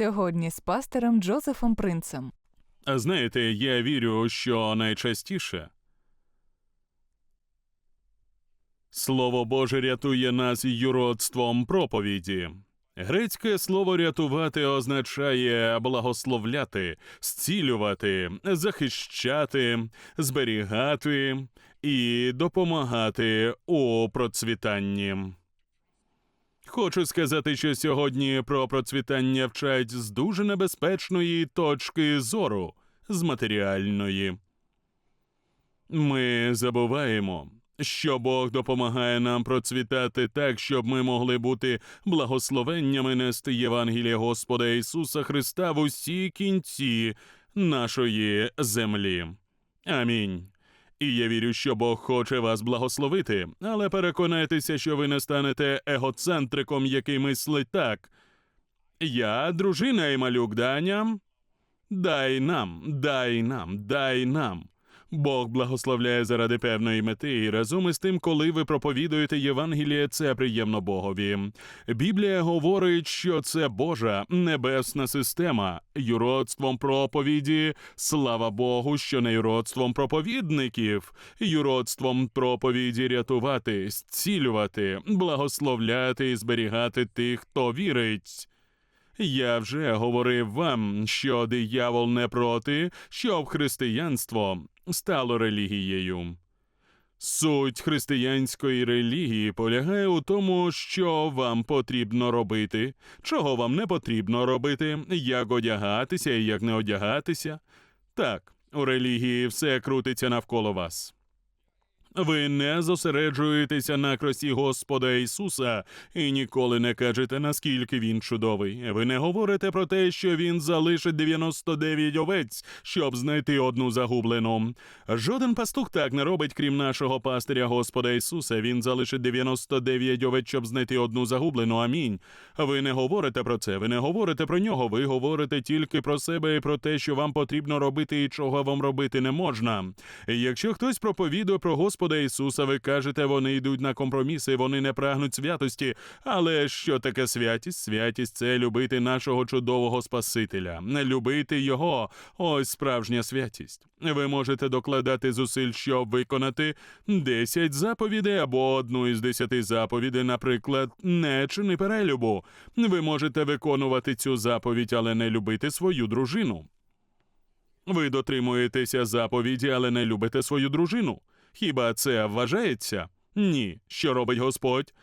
Сьогодні з пастором Джозефом Принцем. Знаєте, я вірю, що найчастіше Слово Боже рятує нас юродством проповіді. Грецьке слово рятувати означає благословляти, зцілювати, захищати, зберігати і допомагати у процвітанні. Хочу сказати, що сьогодні про процвітання вчать з дуже небезпечної точки зору, з матеріальної. Ми забуваємо, що Бог допомагає нам процвітати так, щоб ми могли бути благословеннями нести Євангелія Господа Ісуса Христа в усі кінці нашої землі. Амінь. І я вірю, що Бог хоче вас благословити, але переконайтеся, що ви не станете егоцентриком, який мислить так. Я, дружина і малюк Даня. Дай нам, дай нам, дай нам. Бог благословляє заради певної мети, і разом із тим, коли ви проповідуєте Євангеліє, це приємно Богові. Біблія говорить, що це Божа небесна система, юродством проповіді. Слава Богу, що не юродством проповідників, юродством проповіді рятувати, зцілювати, благословляти і зберігати тих, хто вірить. Я вже говорив вам, що диявол не проти, щоб християнство стало релігією. Суть християнської релігії полягає у тому, що вам потрібно робити, чого вам не потрібно робити, як одягатися і як не одягатися. Так, у релігії все крутиться навколо вас. Ви не зосереджуєтеся на красі Господа Ісуса і ніколи не кажете, наскільки він чудовий. Ви не говорите про те, що він залишить 99 овець, щоб знайти одну загублену. Жоден пастух так не робить, крім нашого пастиря Господа Ісуса. Він залишить 99 овець, щоб знайти одну загублену. Амінь. Ви не говорите про це, ви не говорите про нього. Ви говорите тільки про себе і про те, що вам потрібно робити і чого вам робити не можна. Якщо хтось проповідує про Господа Ісуса, ви кажете, вони йдуть на компроміси, вони не прагнуть святості. Але що таке святість? Святість це любити нашого чудового Спасителя, любити Його. Ось справжня святість. Ви можете докладати зусиль, щоб виконати 10 заповідей або одну із 10 заповідей, наприклад, не чини перелюбу. Ви можете виконувати цю заповідь, але не любити свою дружину. Ви дотримуєтеся заповіді, але не любите свою дружину. Хіба це вважається? Ні. Що робить Господь?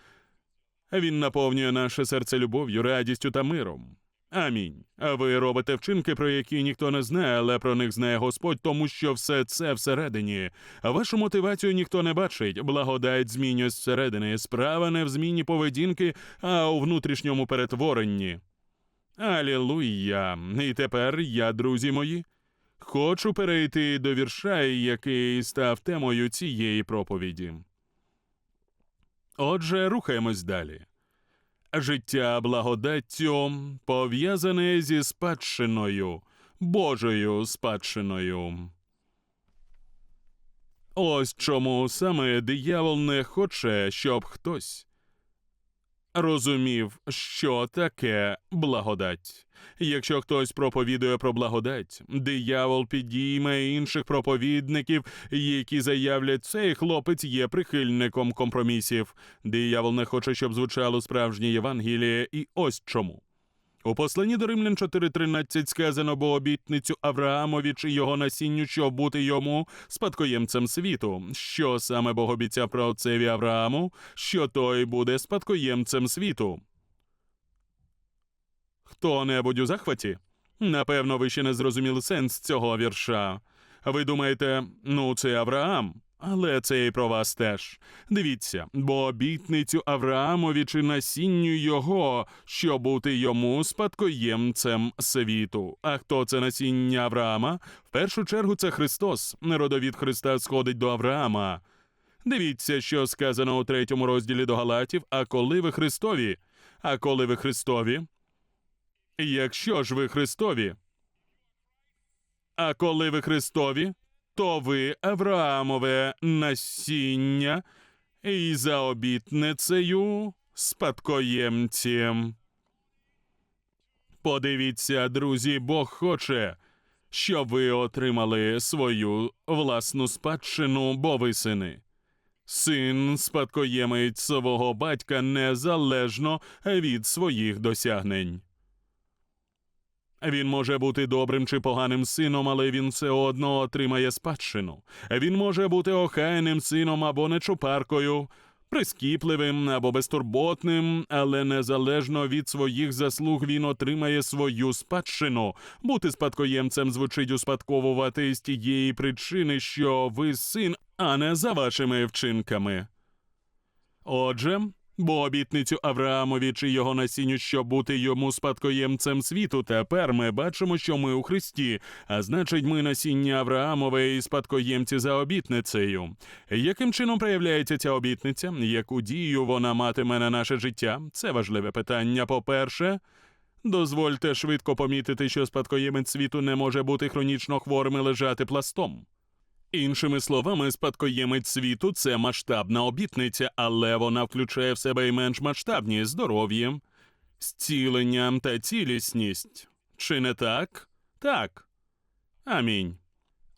Він наповнює наше серце любов'ю, радістю та миром. Амінь. А ви робите вчинки, про які ніхто не знає, але про них знає Господь, тому що все це всередині. Вашу мотивацію ніхто не бачить. Благодать змінює зсередини. Справа не в зміні поведінки, а у внутрішньому перетворенні. Алілуя! І тепер я, друзі мої. Хочу перейти до вірша, який став темою цієї проповіді. Отже, рухаємось далі. Життя благодаттю пов'язане зі спадщиною, Божою спадщиною. Ось чому саме диявол не хоче, щоб хтось розумів, що таке благодать. Якщо хтось проповідує про благодать, диявол підійме інших проповідників, які заявлять, цей хлопець є прихильником компромісів. Диявол не хоче, щоб звучало справжнє Євангеліє, і ось чому. У посланні до Римлян 4.13 сказано, бо обітницю Авраамові чи його насінню, щоб бути йому спадкоємцем світу. Що саме Бог обіцяв про отцеві Аврааму, що той буде спадкоємцем світу. Хто-небудь у захваті? Напевно, ви ще не зрозуміли сенс цього вірша. Ви думаєте, ну, це Авраам, але це і про вас теж. Дивіться, бо обітницю Авраамові чи насінню його, що бути йому спадкоємцем світу. А хто це насіння Авраама? В першу чергу це Христос. Родовід Христа сходить до Авраама. Дивіться, що сказано у третьому розділі до Галатів, а коли ви Христові? А коли ви Христові? Якщо ж ви Христові. А коли ви Христові, то ви Авраамове насіння і за обітницею спадкоємці. Подивіться, друзі, Бог хоче, щоб ви отримали свою власну спадщину, бо ви сини. Син спадкоємець свого батька незалежно від своїх досягнень. Він може бути добрим чи поганим сином, але він все одно отримає спадщину. Він може бути охайним сином або нечупаркою, прискіпливим або безтурботним, але незалежно від своїх заслуг він отримає свою спадщину. Бути спадкоємцем звучить успадковувати з тієї причини, що ви син, а не за вашими вчинками. Отже, бо обітницю Авраамові чи його насінню, щоб бути йому спадкоємцем світу, тепер ми бачимо, що ми у Христі, а значить, ми насіння Авраамове і спадкоємці за обітницею. Яким чином проявляється ця обітниця? Яку дію вона матиме на наше життя? Це важливе питання. По-перше, дозвольте швидко помітити, що спадкоємець світу не може бути хронічно хворим і лежати пластом. Іншими словами, спадкоємець світу це масштабна обітниця, але вона включає в себе й менш масштабні здоров'я, зцілення та цілісність. Чи не так? Так. Амінь.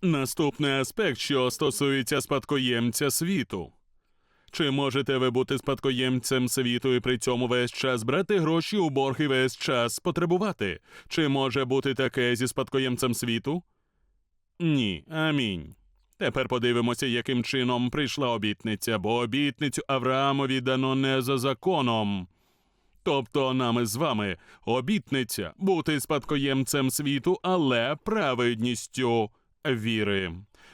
Наступний аспект, що стосується спадкоємця світу. Чи можете ви бути спадкоємцем світу і при цьому весь час брати гроші у борг і весь час потребувати? Чи може бути таке зі спадкоємцем світу? Ні. Амінь. Тепер подивимося, яким чином прийшла обітниця, бо обітницю Авраамові дано не за законом. Тобто нами з вами обітниця бути спадкоємцем світу, але праведністю віри.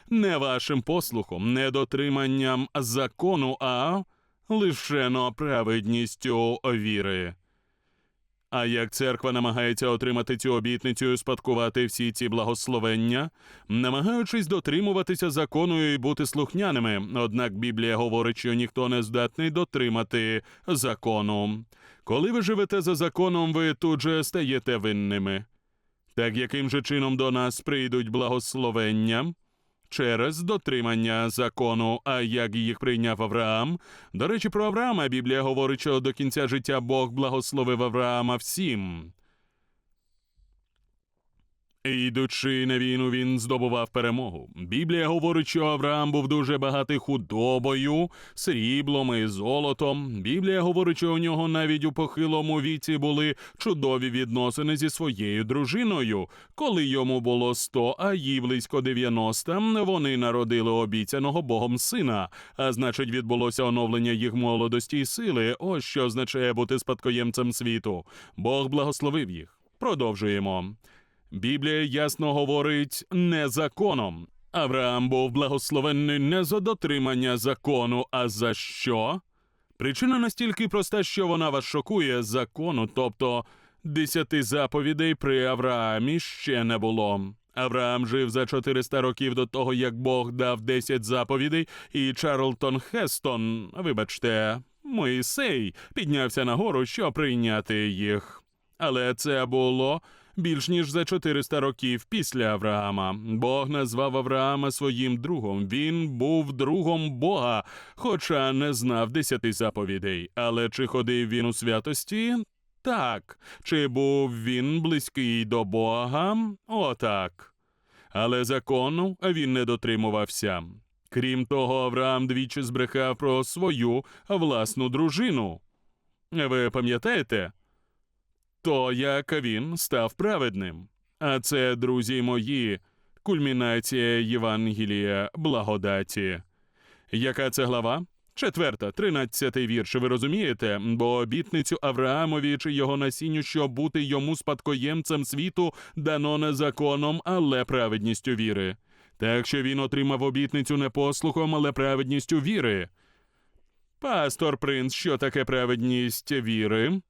Не вашим послухом, не дотриманням закону, а лишено праведністю віри. А як церква намагається отримати цю обітницю і спадкувати всі ці благословення, намагаючись дотримуватися закону і бути слухняними, однак Біблія говорить, що ніхто не здатний дотримати закону. Коли ви живете за законом, ви тут же стаєте винними. Так яким же чином до нас прийдуть благословення? Через дотримання закону, а як їх прийняв Авраам. До речі, про Авраама Біблія говорить, що до кінця життя Бог благословив Авраама всім. Йдучи на війну, він здобував перемогу. Біблія говорить, що Авраам був дуже багатий худобою, сріблом і золотом. Біблія говорить, що у нього навіть у похилому віці були чудові відносини зі своєю дружиною. Коли йому було 100, а їй близько 90, вони народили обіцяного Богом сина. А значить, відбулося оновлення їх молодості і сили. Ось що означає бути спадкоємцем світу. Бог благословив їх. Продовжуємо. Біблія ясно говорить не законом. Авраам був благословенний не за дотримання закону, а за що? Причина настільки проста, що вона вас шокує закону, тобто десяти заповідей при Авраамі ще не було. Авраам жив за 400 років до того, як Бог дав 10 заповідей, і Чарлтон Хестон, вибачте, Моїсей, піднявся на гору, щоб прийняти їх. Але це було більш ніж за 400 років після Авраама. Бог назвав Авраама своїм другом. Він був другом Бога, хоча не знав десяти заповідей. Але чи ходив він у святості? Так. Чи був він близький до Бога? Отак. Але закону він не дотримувався. Крім того, Авраам двічі збрехав про свою власну дружину. Ви пам'ятаєте? То як він став праведним. А це, друзі мої, кульмінація Євангелія благодаті. Яка це глава? Четверта, тринадцятий вірш. Ви розумієте? Бо обітницю Авраамові чи його насінню, щоб бути йому спадкоємцем світу, дано не законом, але праведністю віри. Так що він отримав обітницю не послухом, але праведністю віри. Пастор принц, що таке праведність віри?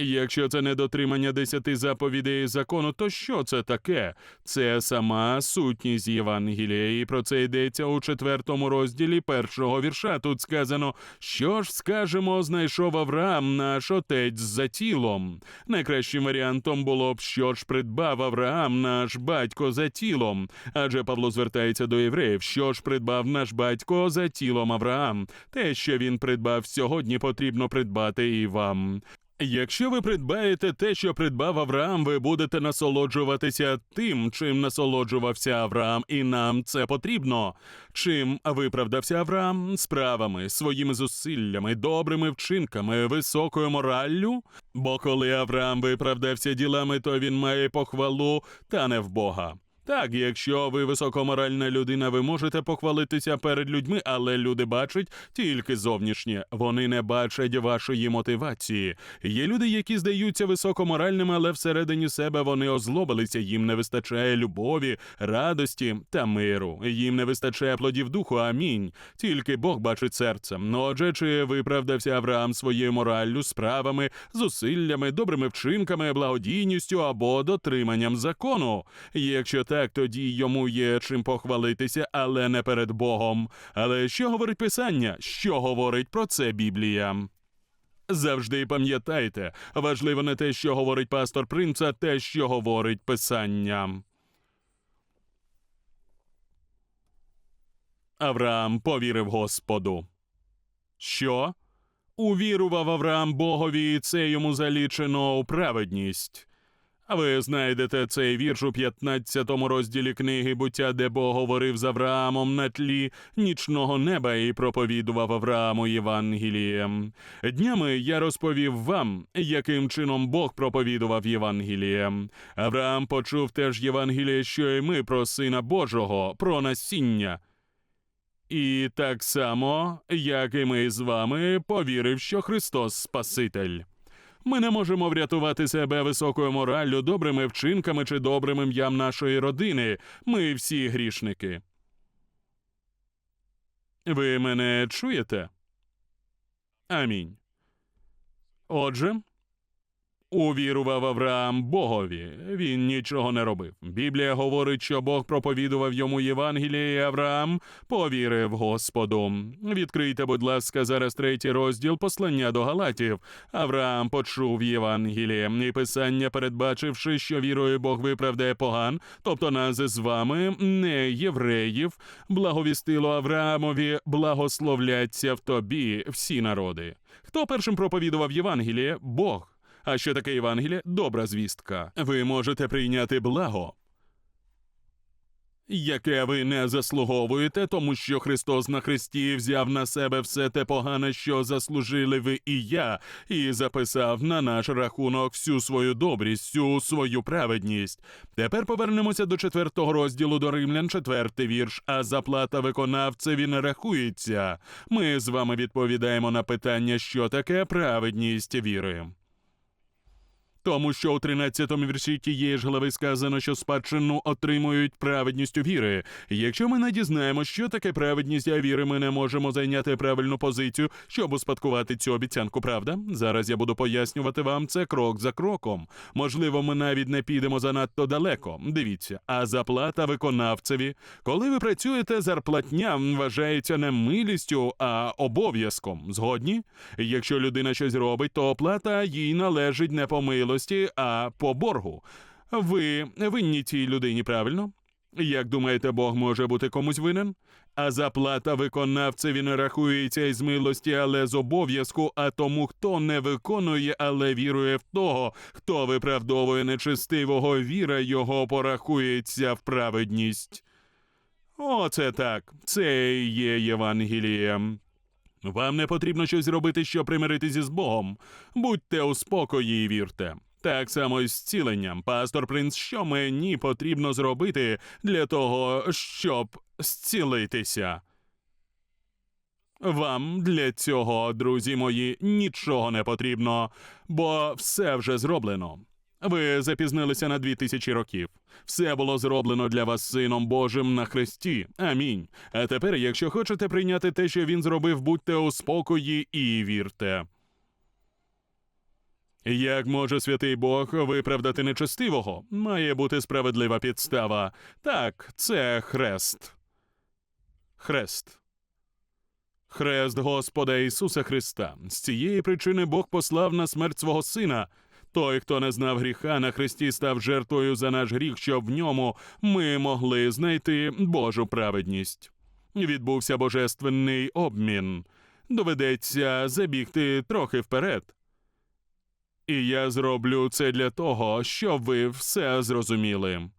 Якщо це не дотримання десяти заповідей закону, то що це таке? Це сама сутність Євангелія, і про це йдеться у четвертому розділі першого вірша. Тут сказано, що ж скажемо, знайшов Авраам, наш отець за тілом. Найкращим варіантом було б, що ж придбав Авраам, наш батько за тілом. Адже Павло звертається до євреїв, що ж придбав наш батько за тілом Авраам. Те, що він придбав сьогодні, потрібно придбати і вам. Якщо ви придбаєте те, що придбав Авраам, ви будете насолоджуватися тим, чим насолоджувався Авраам, і нам це потрібно. Чим виправдався Авраам? Справами, своїми зусиллями, добрими вчинками, високою мораллю? Бо коли Авраам виправдався ділами, то він має похвалу, та не в Бога. Так, якщо ви високоморальна людина, ви можете похвалитися перед людьми, але люди бачать тільки зовнішнє. Вони не бачать вашої мотивації. Є люди, які здаються високоморальними, але всередині себе вони озлобилися. Їм не вистачає любові, радості та миру. Їм не вистачає плодів духу. Амінь. Тільки Бог бачить серцем. Ну, Отже, чи виправдався Авраам своєю мораллю, справами, зусиллями, добрими вчинками, благодійністю або дотриманням закону? Якщо так, тоді йому є чим похвалитися, але не перед Богом. Але що говорить Писання? Що говорить про це Біблія? Завжди пам'ятайте, важливо не те, що говорить пастор принц, а те, що говорить Писання. Авраам повірив Господу. Що? Увірував Авраам Богові, і це йому залічено у праведність. Ви знайдете цей вірш у 15 розділі книги буття, де Бог говорив з Авраамом на тлі нічного неба і проповідував Аврааму Євангелієм. Днями я розповів вам, яким чином Бог проповідував Євангеліє. Авраам почув теж Євангеліє, що й ми про Сина Божого, про насіння. І так само, як і ми з вами, повірив, що Христос Спаситель. Ми не можемо врятувати себе високою мораллю, добрими вчинками чи добрим ім'ям нашої родини. Ми всі грішники. Ви мене чуєте? Амінь. Отже, увірував Авраам Богові. Він нічого не робив. Біблія говорить, що Бог проповідував йому Євангеліє, і Авраам повірив Господу. Відкрийте, будь ласка, зараз третій розділ послання до Галатів. Авраам почув Євангеліє, і писання, передбачивши, що вірою Бог виправдає поган, тобто нас з вами, не євреїв, благовістило Авраамові, благословляться в тобі всі народи. Хто першим проповідував Євангеліє? Бог. А що таке Євангеліє? Добра звістка. Ви можете прийняти благо, яке ви не заслуговуєте, тому що Христос на Христі взяв на себе все те погане, що заслужили ви і я, і записав на наш рахунок всю свою добрість, всю свою праведність. Тепер повернемося до четвертого розділу до Римлян, четвертий вірш. А заплата виконавцеві не рахується. Ми з вами відповідаємо на питання, що таке праведність віри. Тому що у 13-му вірші тієї ж глави сказано, що спадщину отримують праведністю віри. Якщо ми не дізнаємо, що таке праведність а віри, ми не можемо зайняти правильну позицію, щоб успадкувати цю обіцянку, правда? Зараз я буду пояснювати вам це крок за кроком. Можливо, ми навіть не підемо занадто далеко. Дивіться, а заплата виконавцеві. Коли ви працюєте, зарплатня вважається не милістю, а обов'язком. Згодні? Якщо людина щось робить, то оплата їй належить не по а по боргу. Ви винні цій людині, правильно? Як думаєте, Бог може бути комусь винен? А заплата виконавцеві не рахується із милості, але з обов'язку, а тому, хто не виконує, але вірує в того, хто виправдовує нечистивого віра, його порахується в праведність. Оце так, це і є Євангелієм. Вам не потрібно щось робити, щоб примиритися з Богом. Будьте у спокої і вірте. Так само і з зціленням. Пастор Принц, що мені потрібно зробити для того, щоб зцілитися? Вам для цього, друзі мої, нічого не потрібно, бо все вже зроблено. Ви запізнилися на дві тисячі років. Все було зроблено для вас Сином Божим на хресті. Амінь. А тепер, якщо хочете прийняти те, що він зробив, будьте у спокої і вірте. Як може святий Бог виправдати нечестивого? Має бути справедлива підстава. Так, це хрест. Хрест. Хрест Господа Ісуса Христа. З цієї причини Бог послав на смерть свого Сина. Той, хто не знав гріха, на Христі став жертвою за наш гріх, щоб в ньому ми могли знайти Божу праведність. Відбувся божественний обмін. Доведеться забігти трохи вперед. І я зроблю це для того, щоб ви все зрозуміли.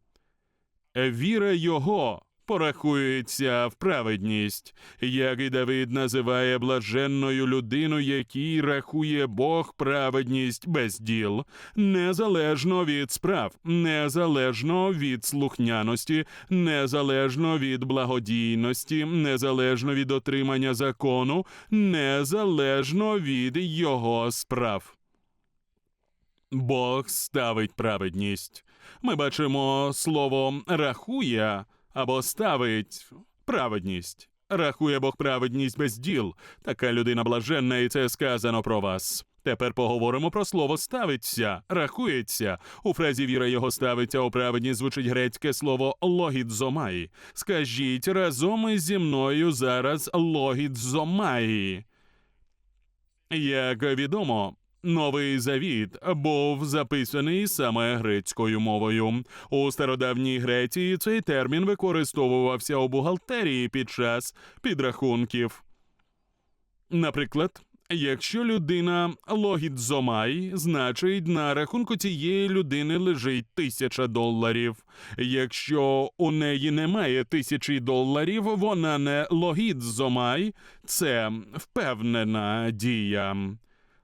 Віра його порахується в праведність, як і Давид називає блаженною людину, якій рахує Бог праведність без діл, незалежно від справ, незалежно від слухняності, незалежно від благодійності, незалежно від отримання закону, незалежно від його справ. Бог ставить праведність. Ми бачимо слово рахує або ставить праведність. Рахує Бог праведність без діл. Така людина блаженна, і це сказано про вас. Тепер поговоримо про слово ставиться, рахується. У фразі віра його ставиться у праведність звучить грецьке слово логідзомай. Скажіть разом зі мною зараз логідзомай. Як відомо, Новий Завіт був записаний саме грецькою мовою. У стародавній Греції цей термін використовувався у бухгалтерії під час підрахунків. Наприклад, якщо людина логідзомай, значить на рахунку цієї людини лежить тисяча доларів. Якщо у неї немає тисячі доларів, вона не логідзомай, це впевнена дія.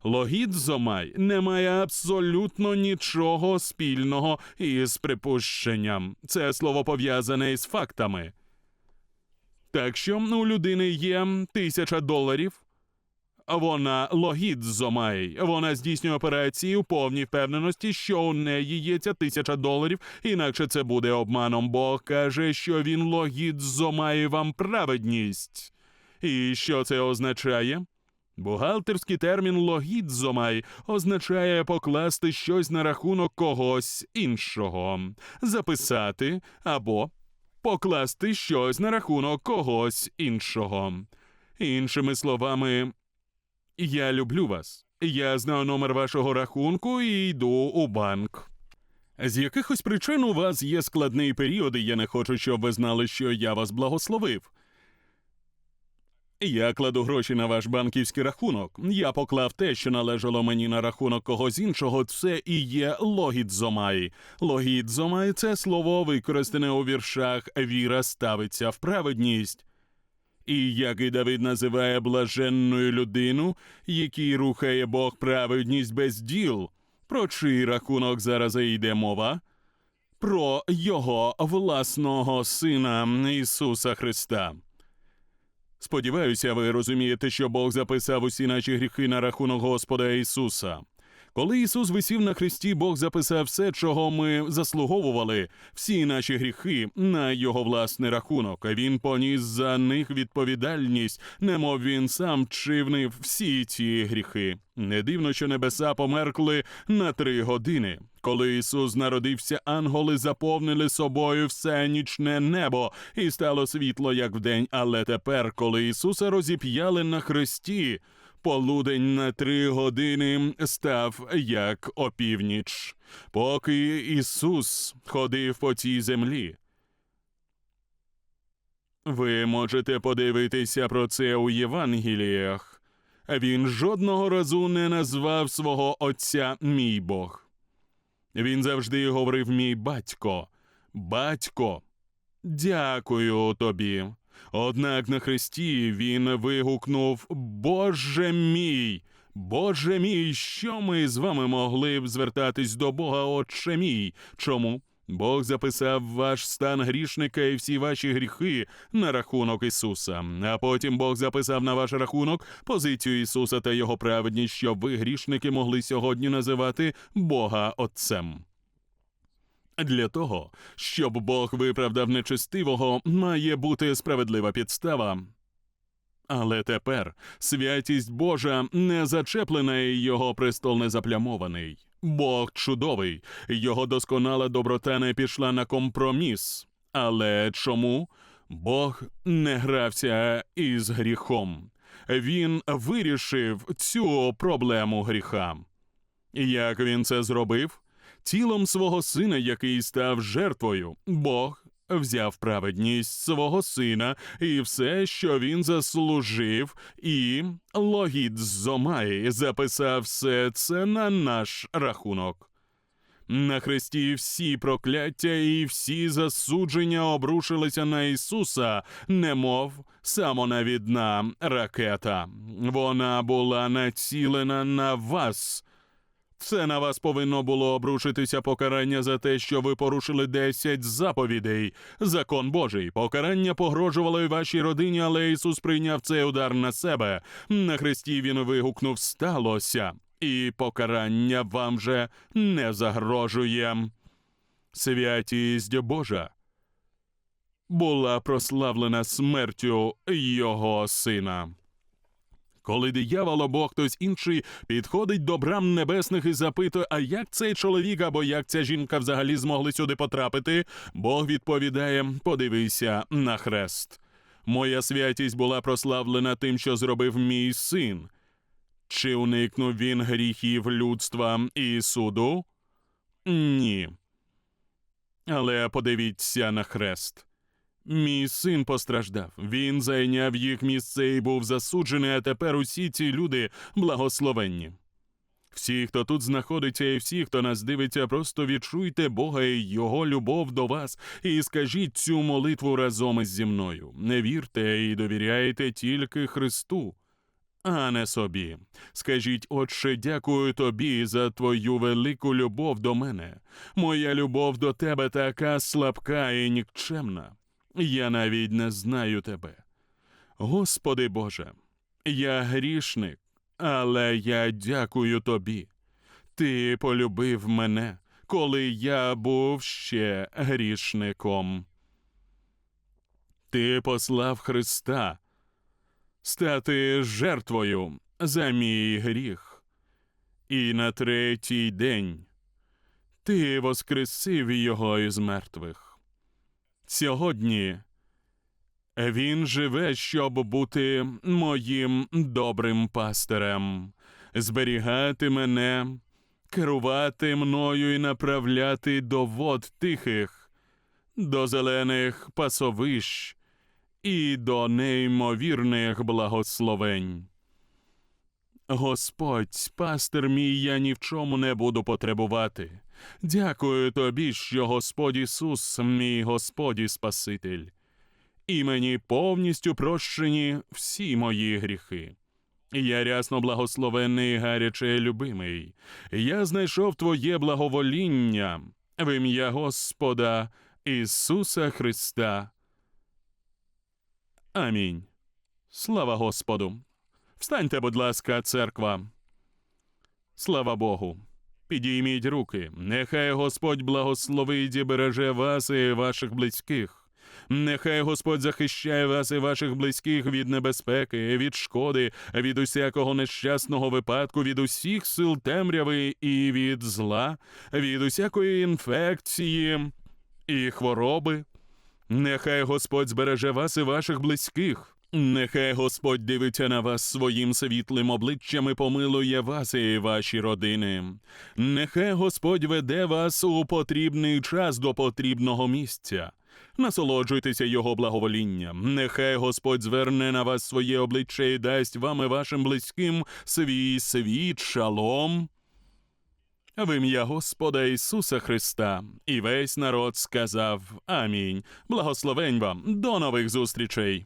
Логідзомай не має абсолютно нічого спільного із припущенням. Це слово пов'язане із фактами. Так що у людини є тисяча доларів. Вона логідзомай. Вона здійснює операції у повній впевненості, що у неї є ця тисяча доларів, інакше це буде обманом. Бог каже, що він логідзомає вам праведність. І що це означає? Бухгалтерський термін логідзомай означає покласти щось на рахунок когось іншого, записати або покласти щось на рахунок когось іншого. Іншими словами, я люблю вас. Я знаю номер вашого рахунку і йду у банк. З якихось причин у вас є складний період, і я не хочу, щоб ви знали, що я вас благословив. Я кладу гроші на ваш банківський рахунок. Я поклав те, що належало мені на рахунок когось іншого. Це і є логідзомай. Логідзомай це слово використане у віршах Віра ставиться в праведність. І як і Давид називає блаженною людину, який рухає Бог праведність без діл. Про чий рахунок зараз йде мова? Про його власного сина Ісуса Христа. Сподіваюся, ви розумієте, що Бог записав усі наші гріхи на рахунок Господа Ісуса. Коли Ісус висів на хресті, Бог записав все, чого ми заслуговували, всі наші гріхи на його власний рахунок. Він поніс за них відповідальність, немов він сам чинив всі ці гріхи. Не дивно, що небеса померкли на три години. Коли Ісус народився, ангели заповнили собою все нічне небо, і стало світло, як вдень. Але тепер, коли Ісуса розіп'яли на хресті, полудень на три години став як опівніч, поки Ісус ходив по цій землі. Ви можете подивитися про це у Євангеліях. Він жодного разу не назвав свого Отця мій Бог. Він завжди говорив мій батько, батько, дякую тобі. Однак на хресті він вигукнув Боже мій, Боже мій, що ми з вами могли б звертатись до Бога, Отче мій? Чому? Бог записав ваш стан грішника і всі ваші гріхи на рахунок Ісуса. А потім Бог записав на ваш рахунок позицію Ісуса та його праведність, щоб ви, грішники, могли сьогодні називати Бога Отцем. Для того, щоб Бог виправдав нечестивого, має бути справедлива підстава. Але тепер святість Божа не зачеплена і його престол не заплямований. Бог чудовий, його досконала доброта не пішла на компроміс. Але чому Бог не грався із гріхом? Він вирішив цю проблему гріха. Як він це зробив? Тілом свого сина, який став жертвою, Бог взяв праведність свого сина і все, що він заслужив, і логіт Зомай записав все це на наш рахунок. На хресті всі прокляття і всі засудження обрушилися на Ісуса, немов самонавідна ракета. Вона була націлена на вас. Це на вас повинно було обрушитися покарання за те, що ви порушили десять заповідей. Закон Божий. Покарання погрожувало й вашій родині, але Ісус прийняв цей удар на себе. На хресті він вигукнув сталося, і покарання вам же не загрожує. Святість Божа була прославлена смертю Його сина. Коли диявол або хтось інший підходить до брам небесних і запитує, а як цей чоловік або як ця жінка взагалі змогли сюди потрапити, Бог відповідає: подивися на хрест. Моя святість була прославлена тим, що зробив мій син. Чи уникнув він гріхів людства і суду? Ні. Але подивіться на хрест. Мій син постраждав. Він зайняв їх місце і був засуджений, а тепер усі ці люди благословенні. Всі, хто тут знаходиться, і всі, хто нас дивиться, просто відчуйте Бога і Його любов до вас, і скажіть цю молитву разом із зі мною. Не вірте і довіряйте тільки Христу, а не собі. Скажіть, Отче, дякую тобі за твою велику любов до мене. Моя любов до тебе така слабка і нікчемна. Я навіть не знаю тебе. Господи Боже, я грішник, але я дякую тобі. Ти полюбив мене, коли я був ще грішником. Ти послав Христа стати жертвою за мій гріх. І на третій день ти воскресив його із мертвих. Сьогодні він живе, щоб бути моїм добрим пастирем, зберігати мене, керувати мною і направляти до вод тихих, до зелених пасовищ і до неймовірних благословень. Господь, пастир мій, я ні в чому не буду потребувати. Дякую тобі, що Господь Ісус, мій Господь і Спаситель, і мені повністю прощені всі мої гріхи. Я рясно благословений, і гаряче любимий. Я знайшов Твоє благовоління в ім'я Господа Ісуса Христа. Амінь. Слава Господу. Встаньте, будь ласка, церква. Слава Богу. Підійміть руки. Нехай Господь благословить і береже вас і ваших близьких. Нехай Господь захищає вас і ваших близьких від небезпеки, від шкоди, від усякого нещасного випадку, від усіх сил темряви і від зла, від усякої інфекції і хвороби. Нехай Господь збереже вас і ваших близьких. Нехай Господь дивиться на вас своїм світлим обличчям і помилує вас і ваші родини. Нехай Господь веде вас у потрібний час до потрібного місця. Насолоджуйтеся Його благоволінням. Нехай Господь зверне на вас своє обличчя і дасть вам і вашим близьким свій світ, шалом. В ім'я Господа Ісуса Христа і весь народ сказав Амінь. Благословень вам, до нових зустрічей.